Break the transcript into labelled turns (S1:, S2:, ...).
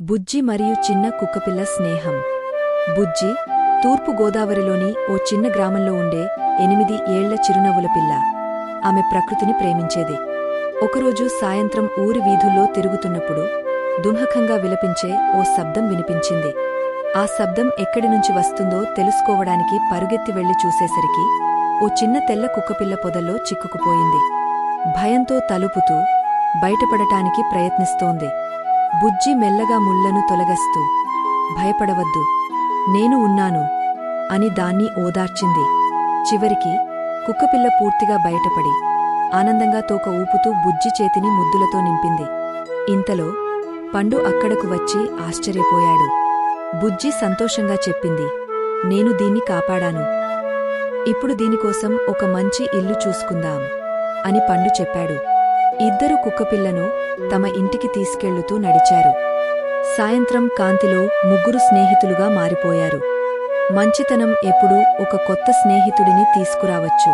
S1: బుజ్జి మరియు చిన్న కుక్కపిల్ల స్నేహం. బుజ్జి తూర్పు గోదావరిలోని ఓ చిన్న గ్రామంలో ఉండే ఎనిమిది ఏళ్ళ చిరునవ్వుల పిల్ల. ఆమె ప్రకృతిని ప్రేమించేది. ఒకరోజు సాయంత్రం ఊరి వీధుల్లో తిరుగుతున్నప్పుడు దుంహకంగా విలపించే ఓ శబ్దం వినిపించింది. ఆ శబ్దం ఎక్కడి నుంచి వస్తుందో తెలుసుకోవడానికి పరుగెత్తి వెళ్ళి చూసేసరికి ఓ చిన్న తెల్ల కుక్కపిల్ల పొదల్లో చిక్కుకుపోయింది. భయంతో తలుపుతూ బయటపడటానికి ప్రయత్నిస్తోంది. బుజ్జి మెల్లగా ముళ్ళను తొలగస్తూ భయపడవద్దు నేను ఉన్నాను అని దాన్ని ఓదార్చింది. చివరికి కుక్కపిల్ల పూర్తిగా బయటపడి ఆనందంగా తోక ఊపుతూ బుజ్జి చేతిని ముద్దులతో నింపింది. ఇంతలో పండు అక్కడకు వచ్చి ఆశ్చర్యపోయాడు. బుజ్జి సంతోషంగా చెప్పింది నేను దీన్ని కాపాడాను. ఇప్పుడు దీనికోసం ఒక మంచి ఇల్లు చూసుకుందాం అని పండు చెప్పాడు. ఇద్దరు కుక్కపిల్లను తమ ఇంటికి తీసుకెళ్ళుతూ నడిచారు. సాయంత్రం కాంతిలో ముగ్గురు స్నేహితులుగా మారిపోయారు. మంచితనం ఎప్పుడూ ఒక కొత్త స్నేహితుడిని తీసుకురావచ్చు.